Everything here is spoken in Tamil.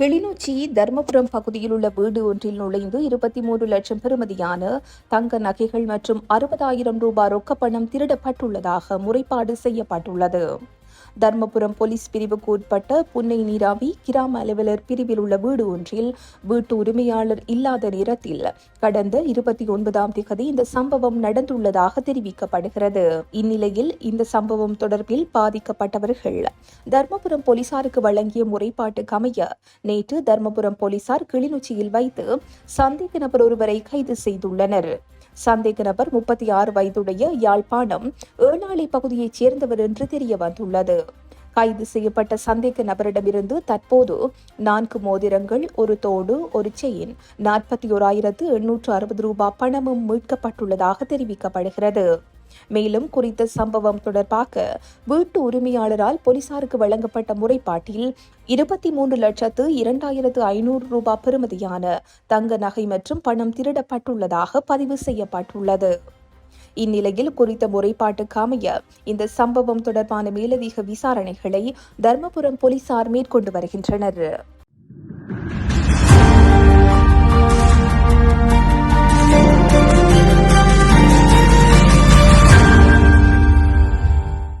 கிளிநொச்சி தர்மபுரம் பகுதியில் உள்ள வீடு ஒன்றில் நுழைந்து இருபத்தி மூன்று லட்சம் பெறுமதியான தங்க நகைகள் மற்றும் அறுபதாயிரம் ரூபாய் ரொக்கப்பணம் திருடப்பட்டுள்ளதாக முறைப்பாடு செய்யப்பட்டுள்ளது. தர்மபுரம் போலீஸ் பிரிவுக்கு உட்பட்ட புன்னை நீராவி கிராம அலுவலர் பிரிவில் உள்ள வீடு ஒன்றில் வீட்டு உரிமையாளர் இல்லாத நேரத்தில் கடந்த இருபத்தி ஒன்பதாம் திகதி இந்த சம்பவம் நடந்துள்ளதாக தெரிவிக்கப்படுகிறது. இந்நிலையில் இந்த சம்பவம் தொடர்பில் பாதிக்கப்பட்டவர்கள் தர்மபுரம் போலீசாருக்கு வழங்கிய முறைப்பாட்டுக்கு அமைய நேற்று தர்மபுரம் போலீசார் கிளிநொச்சியில் வைத்து சந்தேக நபர் ஒருவரை கைது செய்துள்ளனர். சந்தேக நபர் முப்பத்தி ஆறு வயதுடைய யாழ்ப்பாணம் ஏனாளி பகுதியைச் சேர்ந்தவர் என்று தெரிய வந்துள்ளது கைது செய்யப்பட்ட சந்தேக நபரிடமிருந்து தற்போது நான்கு மோதிரங்கள் ஒரு தோடு ஒரு செயின் நாற்பத்தி ஓராயிரத்து எண்ணூற்று அறுபது ரூபாய் பணமும் மீட்கப்பட்டுள்ளதாக தெரிவிக்கப்படுகிறது. மேலும் குறித்த சம்பவம் தொடர்பாக வீட்டு உரிமையாளரால் போலீசாருக்கு வழங்கப்பட்ட முறைப்பாட்டில் இருபத்தி மூன்று லட்சத்து இரண்டாயிரத்து ஐநூறு ரூபாய் பெறுமதியான தங்க நகை மற்றும் பணம் திருடப்பட்டுள்ளதாக பதிவு செய்யப்பட்டுள்ளது. இந்நிலையில் குறித்த முறைப்பாட்டுக்கு அமைய இந்த சம்பவம் தொடர்பான மேலதிக விசாரணைகளை தர்மபுரம் போலீசார் மேற்கொண்டு வருகின்றனர்.